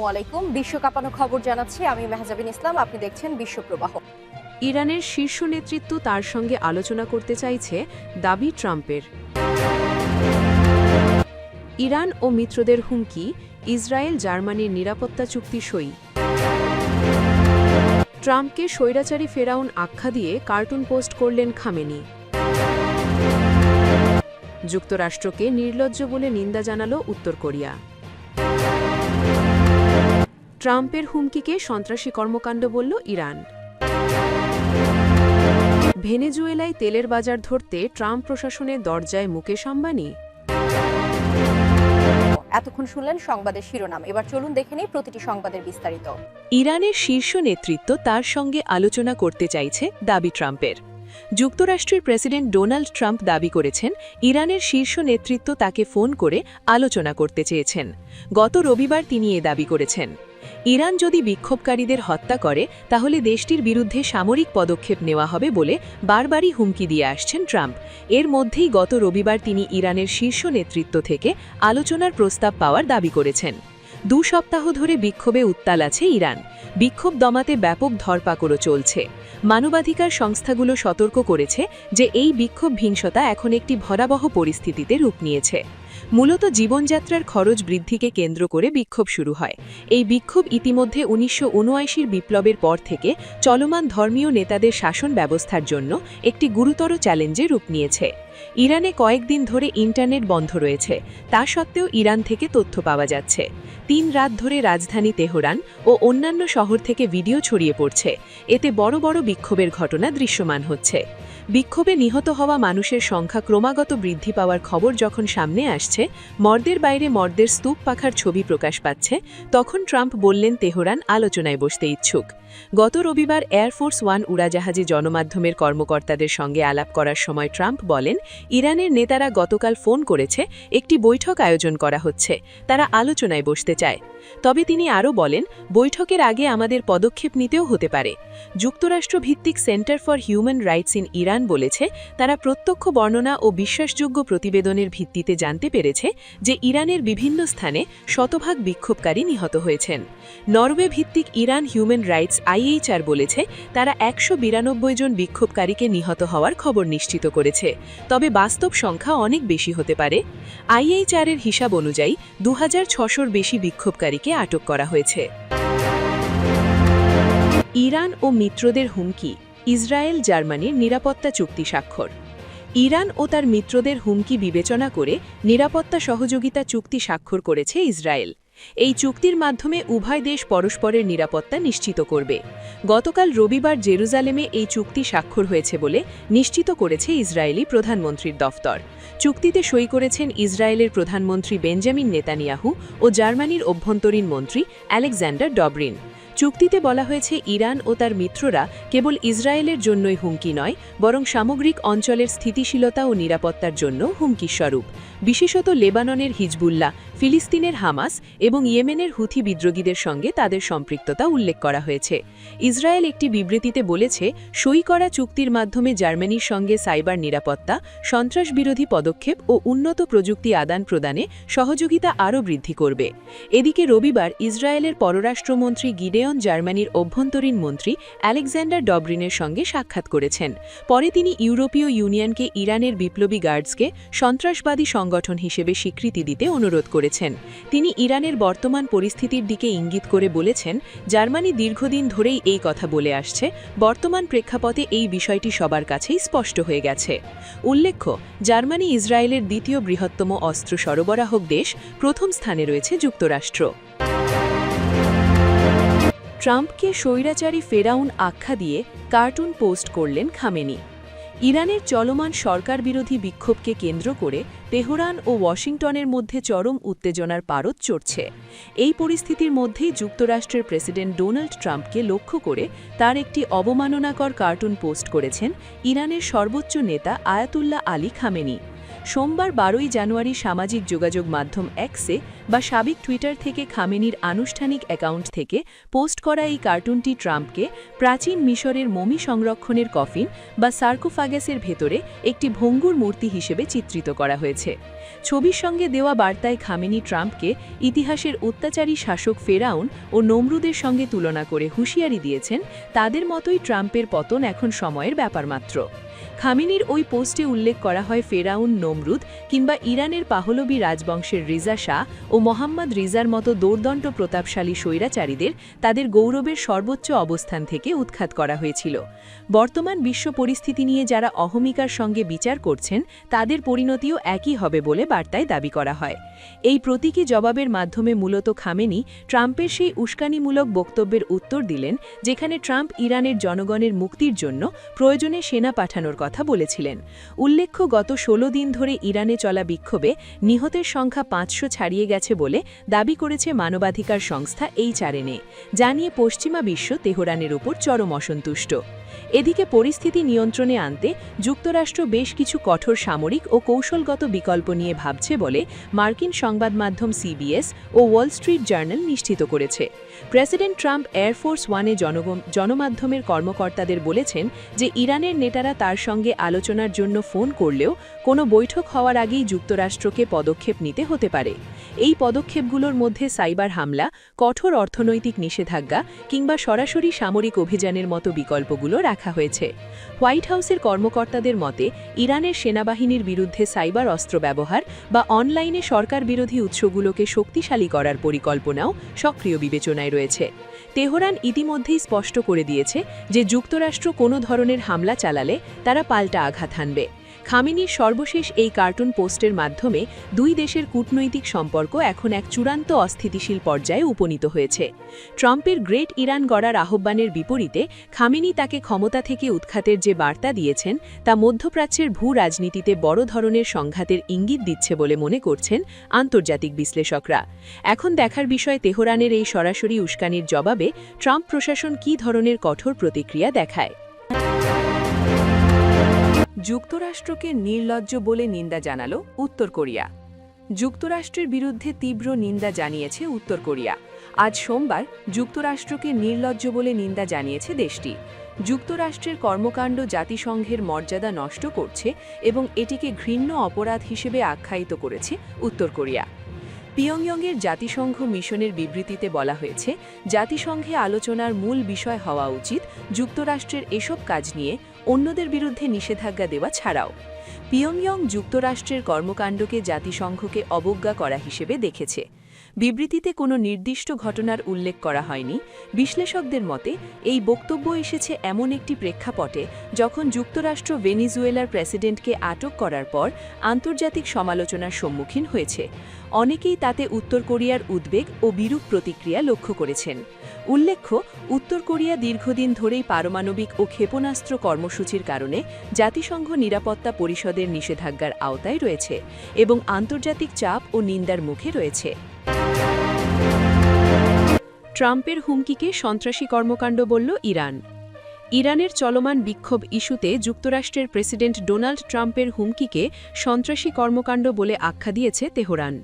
আসসালামু আলাইকুম। বিশ্ব কাঁপানো খবর জানাচ্ছি আমি মেহজাবিন ইসলাম। আপনি দেখছেন বিশ্ব প্রবাহ। ইরানের শীর্ষ নেতৃত্ব তার সঙ্গে আলোচনা করতে চাইছে দাবি ট্রাম্পের। ইরান ও মিত্রদের হুমকি, ইসরায়েল জার্মানির নিরাপত্তা চুক্তি সই। ট্রাম্পকে স্বৈরাচারী ফেরাউন আখ্যা দিয়ে কার্টুন পোস্ট করলেন খামেনি। যুক্তরাষ্ট্রকে নির্লজ্জ বলে নিন্দা জানাল উত্তর কোরিয়া। ট্রাম্পের হুমকিকে সন্ত্রাসী কর্মকাণ্ড বলল ইরান। ভেনেজুয়েলায় তেলের বাজার ধরতে ট্রাম্প প্রশাসনের দরজায় মুকেশ আম্বানি। এতক্ষণ শুনলেন সংবাদের শিরোনাম। এবার চলুন দেখে নিই প্রতিটি সংবাদের বিস্তারিত। ইরানের শীর্ষ নেতৃত্ব তার সঙ্গে আলোচনা করতে চাইছে দাবি ট্রাম্পের। যুক্তরাষ্ট্রের প্রেসিডেন্ট ডোনাল্ড ট্রাম্প দাবি করেছেন ইরানের শীর্ষ নেতৃত্ব তাকে ফোন করে আলোচনা করতে চেয়েছেন। গত রবিবার তিনি এ দাবি করেছেন। ইরান যদি বিক্ষোভকারীদের হত্যা করে, তাহলে দেশটির বিরুদ্ধে সামরিক পদক্ষেপ নেওয়া হবে বলে বারবারই হুমকি দিয়ে আসছেন ট্রাম্প। এর মধ্যেই গত রবিবার তিনি ইরানের শীর্ষ নেতৃত্ব থেকে আলোচনার প্রস্তাব পাওয়ার দাবি করেছেন। দু সপ্তাহ ধরে বিক্ষোভে উত্তাল আছে ইরান। বিক্ষোভ দমাতে ব্যাপক ধরপাকড়ও চলছে। মানবাধিকার সংস্থাগুলো সতর্ক করেছে যে এই বিক্ষোভ হিংসতা এখন একটি ভয়াবহ পরিস্থিতিতে রূপ নিয়েছে। মূলত জীবনযাত্রার খরচ বৃদ্ধিকে কেন্দ্র করে বিক্ষোভ শুরু হয়। এই বিক্ষোভ ইতিমধ্যে উনিশশো বিপ্লবের পর থেকে চলমান ধর্মীয় নেতাদের শাসন ব্যবস্থার জন্য একটি গুরুতর চ্যালেঞ্জে রূপ নিয়েছে। ইরানে কয়েকদিন ধরে ইন্টারনেট বন্ধ রয়েছে, তা সত্ত্বেও ইরান থেকে তথ্য পাওয়া যাচ্ছে। তিন রাত ধরে রাজধানী তেহরান ও অন্যান্য শহর থেকে ভিডিও ছড়িয়ে পড়ছে। এতে বড় বড় বিক্ষোভের ঘটনা দৃশ্যমান হচ্ছে। বিক্ষোভে নিহত হওয়া মানুষের সংখ্যা ক্রমাগত বৃদ্ধি পাওয়ার খবর যখন সামনে আসছে মর্দের বাইরে মর্দের স্তূপ পাখার ছবি প্রকাশ পাচ্ছে, তখন ট্রাম্প বললেন তেহরান আলোচনায় বসতে ইচ্ছুক। গত রবিবার এয়ারফোর্স ওয়ান উড়াজাহাজে জনমাধ্যমের কর্মকর্তাদের সঙ্গে আলাপ করার সময় ট্রাম্প বলেন, ইরানের নেতারা গতকাল ফোন করেছে, একটি বৈঠক আয়োজন করা হচ্ছে, তারা আলোচনায় বসতে চায়। তবে তিনি আরও বলেন, বৈঠকের আগে আমাদের পদক্ষেপ নিতেও হতে পারে। যুক্তরাষ্ট্র ভিত্তিক center for human rights in Iran বলেছে, তারা প্রত্যক্ষ বর্ণনা ও বিশ্বাসযোগ্য প্রতিবেদনের ভিত্তিতে জানতে পেরেছে। যে ইরানের বিভিন্ন স্থানে শতভাগ বিক্ষোভকারী নিহত হয়েছেন। নরওয়ে ভিত্তিক ইরান হিউম্যান রাইটস আইএইচআর বলেছে, তারা একশো বিরানব্বই জন বিক্ষোভকারীকে নিহত হওয়ার খবর নিশ্চিত করেছে। তবে বাস্তব সংখ্যা অনেক বেশি হতে পারে। আইএইচআরের হিসাব অনুযায়ী দু হাজার বেশি বিক্ষোভকারীকে আটক করা হয়েছে। ইরান ও মিত্রদের হুমকি, ইসরায়েল জার্মানির নিরাপত্তা চুক্তি স্বাক্ষর। ইরান ও তার মিত্রদের হুমকি বিবেচনা করে নিরাপত্তা সহযোগিতা চুক্তি স্বাক্ষর করেছে ইসরায়েল। এই চুক্তির মাধ্যমে উভয় দেশ পরস্পরের নিরাপত্তা নিশ্চিত করবে। গতকাল রবিবার জেরুজালেমে এই চুক্তি স্বাক্ষর হয়েছে বলে নিশ্চিত করেছে ইসরায়েলি প্রধানমন্ত্রীর দফতর। চুক্তিতে সই করেছেন ইসরায়েলের প্রধানমন্ত্রী বেঞ্জামিন নেতানিয়াহু ও জার্মানির অভ্যন্তরীণ মন্ত্রী আলেকজান্ডার ডবরিন। চুক্তিতে বলা হয়েছে ইরান ও তার মিত্ররা কেবল ইসরায়েলের জন্যই হুমকি নয়, বরং সামগ্রিক অঞ্চলের স্থিতিশীলতা ও নিরাপত্তার জন্য হুমকিস্বরূপ। বিশেষত লেবাননের হিজবুল্লাহ ফিলিস্তিনের হামাস এবং ইয়েমেনের হুথি বিদ্রোহীদের সঙ্গে তাদের সম্পৃক্ততা উল্লেখ করা হয়েছে। ইসরায়েল একটি বিবৃতিতে বলেছে, সই করা চুক্তির মাধ্যমে জার্মানির সঙ্গে সাইবার নিরাপত্তা সন্ত্রাস বিরোধী পদক্ষেপ ও উন্নত প্রযুক্তি আদান প্রদানে সহযোগিতা আরও বৃদ্ধি করবে। এদিকে রবিবার ইসরায়েলের পররাষ্ট্রমন্ত্রী গিডেয়ন জার্মানির অভ্যন্তরীণ মন্ত্রী আলেকজান্ডার ডবরিনের সঙ্গে সাক্ষাৎ করেছেন। পরে তিনি ইউরোপীয় ইউনিয়নকে ইরানের বিপ্লবী গার্ডসকে সন্ত্রাসবাদী সংগঠন হিসেবে স্বীকৃতি দিতে অনুরোধ করেছেন। তিনি ইরানের বর্তমান পরিস্থিতির দিকে ইঙ্গিত করে বলেছেন, জার্মানি দীর্ঘদিন ধরেই এই কথা বলে আসছে, বর্তমান প্রেক্ষাপটে এই বিষয়টি সবার কাছেই স্পষ্ট হয়ে গেছে। উল্লেখ্য, জার্মানি ইসরায়েলের দ্বিতীয় বৃহত্তম অস্ত্র সরবরাহক দেশ, প্রথম স্থানে রয়েছে যুক্তরাষ্ট্র। ট্রাম্পকে স্বৈরাচারী ফেরাউন আখ্যা দিয়ে কার্টুন পোস্ট করলেন খামেনি। ইরানের চলমান সরকার বিরোধী বিক্ষোভকে কেন্দ্র করে তেহরান ও ওয়াশিংটনের মধ্যে চরম উত্তেজনার পারদ চড়ছে। এই পরিস্থিতির মধ্যেই যুক্তরাষ্ট্রের প্রেসিডেন্ট ডোনাল্ড ট্রাম্পকে লক্ষ্য করে তার একটি অবমাননাকর কার্টুন পোস্ট করেছেন ইরানের সর্বোচ্চ নেতা আয়াতুল্লাহ আলী খামেনি। সোমবার বারোই জানুয়ারি সামাজিক যোগাযোগ মাধ্যম এক্সে বা সাবেক টুইটার থেকে খামেনির আনুষ্ঠানিক অ্যাকাউন্ট থেকে পোস্ট করা এই কার্টুনটি ট্রাম্পকে প্রাচীন মিশরের মমি সংরক্ষণের কফিন বা সার্কোফাগাসের ভেতরে একটি ভঙ্গুর মূর্তি হিসেবে চিত্রিত করা হয়েছে। ছবির সঙ্গে দেওয়া বার্তায় খামেনি ট্রাম্পকে ইতিহাসের অত্যাচারী শাসক ফেরাউন ও নমরুদের সঙ্গে তুলনা করে হুঁশিয়ারি দিয়েছেন, তাদের মতোই ট্রাম্পের পতন এখন সময়ের ব্যাপার মাত্র। খামিনির ওই পোস্টে উল্লেখ করা হয় ফেরাউন, নমরুদ কিংবা ইরানের পাহলবি রাজবংশের রিজা শাহ ও মোহাম্মদ রিজার মতো দৌর্দণ্ড প্রতাপশালী স্বৈরাচারীদের তাদের গৌরবের সর্বোচ্চ অবস্থান থেকে উৎখাত করা হয়েছিল। বর্তমান বিশ্ব পরিস্থিতি নিয়ে যারা অহমিকার সঙ্গে বিচার করছেন, তাদের পরিণতিও একই হবে বলে বার্তায় দাবি করা হয়। এই প্রতীকী জবাবের মাধ্যমে মূলত খামেনি ট্রাম্পের সেই উস্কানিমূলক বক্তব্যের উত্তর দিলেন, যেখানে ট্রাম্প ইরানের জনগণের মুক্তির জন্য প্রয়োজনে সেনা পাঠানোর কথা বলেছিলেন। উল্লেখ্য, গত ১৬ দিন ধরে ইরানে চলা বিক্ষোভে নিহতের সংখ্যা পাঁচশো ছাড়িয়ে গেছে বলে দাবি করেছে মানবাধিকার সংস্থা এই চারেনে জানিয়ে পশ্চিমা বিশ্ব তেহরানের ওপর চরম অসন্তুষ্ট। এদিকে পরিস্থিতি নিয়ন্ত্রণে আনতে যুক্তরাষ্ট্র বেশ কিছু কঠোর সামরিক ও কৌশলগত বিকল্প নিয়ে ভাবছে বলে মার্কিন সংবাদ মাধ্যম সিবিএস ও ওয়াল স্ট্রিট জার্নাল নিশ্চিত করেছে। প্রেসিডেন্ট ট্রাম্প এয়ারফোর্স ওয়ানে জনমাধ্যমের কর্মকর্তাদের বলেছেন যে ইরানের নেতারা তার সঙ্গে আলোচনার জন্য ফোন করলেও কোনো বৈঠক হওয়ার আগেই যুক্তরাষ্ট্রকে পদক্ষেপ নিতে হতে পারে। এই পদক্ষেপগুলোর মধ্যে সাইবার হামলা, কঠোর অর্থনৈতিক নিষেধাজ্ঞা কিংবা সরাসরি সামরিক অভিযানের মতো বিকল্পগুলো রাখা হয়েছে। হোয়াইট হাউসের কর্মকর্তাদের মতে, ইরানের সেনাবাহিনীর বিরুদ্ধে সাইবার অস্ত্র ব্যবহার বা অনলাইনে সরকার বিরোধী উৎসগুলোকে শক্তিশালী করার পরিকল্পনাও সক্রিয় বিবেচনায় রয়েছে। তেহরান ইতিমধ্যেই স্পষ্ট করে দিয়েছে যে যুক্তরাষ্ট্র কোনো ধরনের হামলা চালালে তারা পাল্টা আঘাত হানবে। খামিনির সর্বশেষ এই কার্টুন পোস্টের মাধ্যমে দুই দেশের কূটনৈতিক সম্পর্ক এখন এক চূড়ান্ত অস্থিতিশীল পর্যায়ে উপনীত হয়েছে। ট্রাম্পের গ্রেট ইরান গড়ার আহ্বানের বিপরীতে খামিনি তাকে ক্ষমতা থেকে উৎখাতের যে বার্তা দিয়েছেন, তা মধ্যপ্রাচ্যের ভূ রাজনীতিতে বড় ধরনের সংঘাতের ইঙ্গিত দিচ্ছে বলে মনে করছেন আন্তর্জাতিক বিশ্লেষকরা। এখন দেখার বিষয় তেহরানের এই সরাসরি উস্কানির জবাবে ট্রাম্প প্রশাসন কী ধরনের কঠোর প্রতিক্রিয়া দেখায়। যুক্তরাষ্ট্রকে নির্লজ্জ বলে নিন্দা জানালো উত্তর কোরিয়া। যুক্তরাষ্ট্রের বিরুদ্ধে তীব্র নিন্দা জানিয়েছে উত্তর কোরিয়া। আজ সোমবার যুক্তরাষ্ট্রকে নির্লজ্জ বলে নিন্দা জানিয়েছে দেশটি। যুক্তরাষ্ট্রের কর্মকাণ্ড জাতিসংঘের মর্যাদা নষ্ট করছে এবং এটিকে ঘৃণ্য অপরাধ হিসেবে আখ্যায়িত করেছে উত্তর কোরিয়া। পিয়ংইয়ংয়ের জাতিসংঘ মিশনের বিবৃতিতে বলা হয়েছে, জাতিসংঘে আলোচনার মূল বিষয় হওয়া উচিত যুক্তরাষ্ট্রের এসব কাজ নিয়ে অন্যদের বিরুদ্ধে নিষেধাজ্ঞা দেওয়া ছাড়াও পিয়ংয়ং যুক্তরাষ্ট্রের কর্মকাণ্ডকে জাতিসংঘকে অবজ্ঞা করা হিসেবে দেখেছে। বিবৃতিতে কোনো নির্দিষ্ট ঘটনার উল্লেখ করা হয়নি। বিশ্লেষকদের মতে, এই বক্তব্য এসেছে এমন একটি প্রেক্ষাপটে যখন যুক্তরাষ্ট্র ভেনিজুয়েলার প্রেসিডেন্টকে আটক করার পর আন্তর্জাতিক সমালোচনার সম্মুখীন হয়েছে। অনেকেই তাতে উত্তর কোরিয়ার উদ্বেগ ও বিরূপ প্রতিক্রিয়া লক্ষ্য করেছেন। উল্লেখ্য, উত্তর কোরিয়া দীর্ঘদিন ধরেই পারমাণবিক ও ক্ষেপণাস্ত্র কর্মসূচির কারণে জাতিসংঘ নিরাপত্তা পরিষদের নিষেধাজ্ঞার আওতায় রয়েছে এবং আন্তর্জাতিক চাপ ও নিন্দার মুখে রয়েছে। ট্রাম্পের হুমকিকে সন্ত্রাসী কর্মকাণ্ড বলল ইরান। ইরানের চলমান বিক্ষোভ ইস্যুতে যুক্তরাষ্ট্রের প্রেসিডেন্ট ডোনাল্ড ট্রাম্পের হুমকিকে সন্ত্রাসী কর্মকাণ্ড বলে আখ্যা দিয়েছে তেহরান।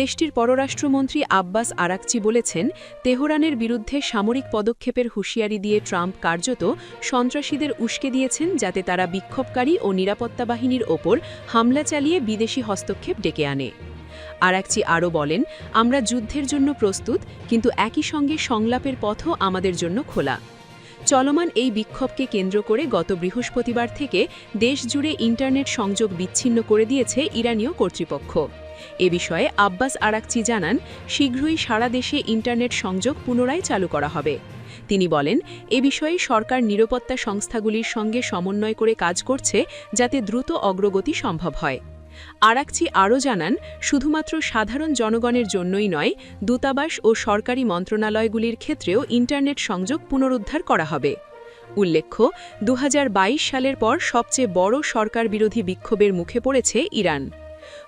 দেশটির পররাষ্ট্রমন্ত্রী আব্বাস আরাকচি বলেছেন, তেহরানের বিরুদ্ধে সামরিক পদক্ষেপের হুঁশিয়ারি দিয়ে ট্রাম্প কার্যত সন্ত্রাসীদের উস্কে দিয়েছেন যাতে তারা বিক্ষোভকারী ও নিরাপত্তা বাহিনীর ওপর হামলা চালিয়ে বিদেশি হস্তক্ষেপ ডেকে আনে। আরাকচি আরও বলেন, আমরা যুদ্ধের জন্য প্রস্তুত, কিন্তু একই সঙ্গে সংলাপের পথও আমাদের জন্য খোলা। চলমান এই বিক্ষোভকে কেন্দ্র করে গত বৃহস্পতিবার থেকে দেশ জুড়ে ইন্টারনেট সংযোগ বিচ্ছিন্ন করে দিয়েছে ইরানীয় কর্তৃপক্ষ। এ বিষয়ে আব্বাস আরাকচি জানান, শীঘ্রই সারা দেশে ইন্টারনেট সংযোগ পুনরায় চালু করা হবে। তিনি বলেন, এ বিষয়ে সরকার নিরাপত্তা সংস্থাগুলির সঙ্গে সমন্বয় করে কাজ করছে যাতে দ্রুত অগ্রগতি সম্ভব হয়। আরাকচি আরও জানান, শুধুমাত্র সাধারণ জনগণের জন্যই নয়, দূতাবাস ও সরকারি মন্ত্রণালয়গুলির ক্ষেত্রেও ইন্টারনেট সংযোগ পুনরুদ্ধার করা হবে। উল্লেখ্য দু হাজার বাইশ সালের পর সবচেয়ে বড় সরকার বিরোধী বিক্ষোভের মুখে পড়েছে ইরান।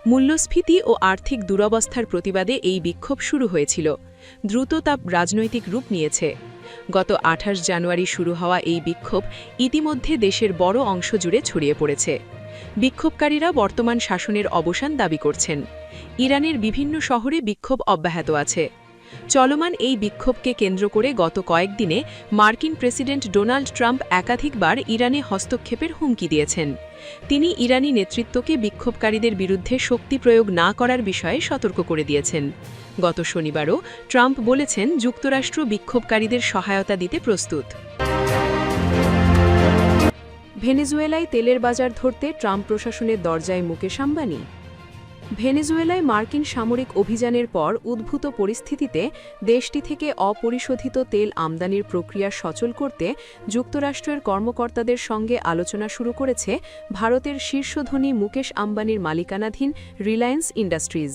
মূল্যস্ফীতি ও আর্থিক দুরবস্থার প্রতিবাদে এই বিক্ষোভ শুরু হয়েছিল। দ্রুত তা রাজনৈতিক রূপ নিয়েছে। গত আঠাশ জানুয়ারি শুরু হওয়া এই বিক্ষোভ ইতিমধ্যে দেশের বড় অংশ জুড়ে ছড়িয়ে পড়েছে। বিক্ষোভকারীরা বর্তমান শাসনের অবসান দাবি করছেন। ইরানের বিভিন্ন শহরে বিক্ষোভ অব্যাহত আছে। চলমান এই বিক্ষোভকে কেন্দ্র করে গত কয়েকদিনে মার্কিন প্রেসিডেন্ট ডোনাল্ড ট্রাম্প একাধিকবার ইরানে হস্তক্ষেপের হুমকি দিয়েছেন। তিনি ইরানি নেতৃত্বকে বিক্ষোভকারীদের বিরুদ্ধে শক্তি প্রয়োগ না করার বিষয়ে সতর্ক করে দিয়েছেন। গত শনিবারও ট্রাম্প বলেছেন, যুক্তরাষ্ট্র বিক্ষোভকারীদের সহায়তা দিতে প্রস্তুত। ভেনেজুয়েলায় তেলের বাজার ধরতে ট্রাম্প প্রশাসনের দরজায় মুকেশ আম্বানি। ভেনেজুয়েলায় মার্কিন সামরিক অভিযানের পর উদ্ভূত পরিস্থিতিতে দেশটি থেকে অপরিশোধিত তেল আমদানির প্রক্রিয়া সচল করতে যুক্তরাষ্ট্রের কর্মকর্তাদের সঙ্গে আলোচনা শুরু করেছে ভারতের শীর্ষধনী মুকেশ আম্বানির মালিকানাধীন রিলায়েন্স ইন্ডাস্ট্রিজ।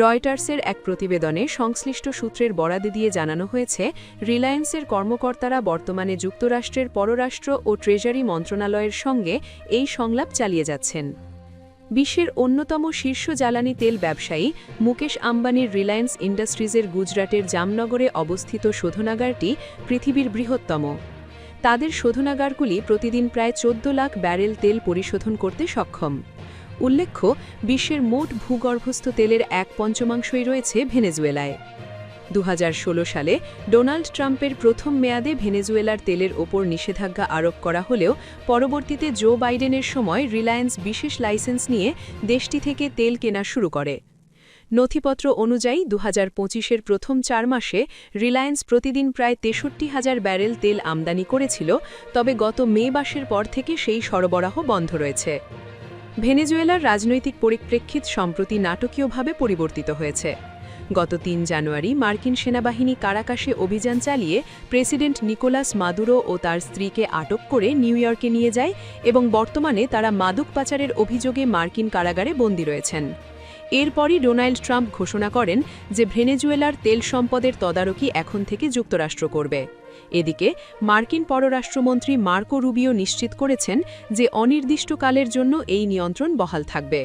রয়টার্সের এক প্রতিবেদনে সংশ্লিষ্ট সূত্রের বরাদি দিয়ে জানানো হয়েছে, রিলায়েন্সের কর্মকর্তারা বর্তমানে যুক্তরাষ্ট্রের পররাষ্ট্র ও ট্রেজারি মন্ত্রণালয়ের সঙ্গে এই সংলাপ চালিয়ে যাচ্ছেন। বিশ্বের অন্যতম শীর্ষ জ্বালানি তেল ব্যবসায়ী মুকেশ আম্বানির রিলায়েন্স ইন্ডাস্ট্রিজের গুজরাটের জামনগরে অবস্থিত শোধনাগারটি পৃথিবীর বৃহত্তম। তাদের শোধনাগারগুলি প্রতিদিন প্রায় চোদ্দ লাখ ব্যারেল তেল পরিশোধন করতে সক্ষম। উল্লেখ্য, বিশ্বের মোট ভূগর্ভস্থ তেলের এক পঞ্চমাংশই রয়েছে ভেনেজুয়েলায়। দু হাজার ষোলো সালে ডোনাল্ড ট্রাম্পের প্রথম মেয়াদে ভেনেজুয়েলার তেলের ওপর নিষেধাজ্ঞা আরোপ করা হলেও পরবর্তীতে জো বাইডেনের সময় রিলায়েন্স বিশেষ লাইসেন্স নিয়ে দেশটি থেকে তেল কেনা শুরু করে। নথিপত্র অনুযায়ী দু হাজার প্রথম চার মাসে রিলায়েন্স প্রতিদিন প্রায় তেষট্টি হাজার ব্যারেল তেল আমদানি করেছিল, তবে গত মে মাসের পর থেকে সেই সরবরাহ বন্ধ রয়েছে। ভেনেজুয়েলার রাজনৈতিক পরিপ্রেক্ষিত সম্প্রতি নাটকীয়ভাবে পরিবর্তিত হয়েছে। গত তিন জানুয়ারি মার্কিন সেনাবাহিনী কারাকাশে অভিযান চালিয়ে প্রেসিডেন্ট নিকোলাস মাদুরো ও তার স্ত্রীকে আটক করে নিউ ইয়র্কে নিয়ে যায় এবং বর্তমানে তারা মাদক পাচারের অভিযোগে মার্কিন কারাগারে বন্দী রয়েছেন। এরপরই ডোনাল্ড ট্রাম্প ঘোষণা করেন যে ভেনেজুয়েলার তেল সম্পদের তদারকি এখন থেকে যুক্তরাষ্ট্র করবে। এদিকে, মার্কিন পররাষ্ট্রমন্ত্রী মার্কো রুবিও নিশ্চিত করেছেন যে অনির্দিষ্টকালের জন্য এই নিয়ন্ত্রণ বহাল থাকবে।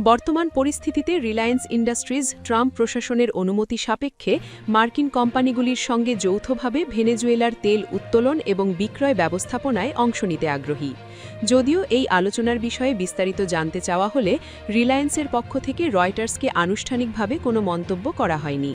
বর্তমান পরিস্থিতিতে রিলায়েন্স ইন্ডাস্ট্রিজ ট্রাম্প প্রশাসনের অনুমতি সাপেক্ষে মার্কিন কোম্পানিগুলির সঙ্গে যৌথভাবে ভেনেজুয়েলার তেল উত্তোলন এবং বিক্রয় ব্যবস্থাপনায় অংশ নিতে আগ্রহী। যদিও এই আলোচনার বিষয়ে বিস্তারিত জানতে চাওয়া হলে রিলায়েন্সের পক্ষ থেকে রয়টার্সকে আনুষ্ঠানিকভাবে কোনো মন্তব্য করা হয়নি।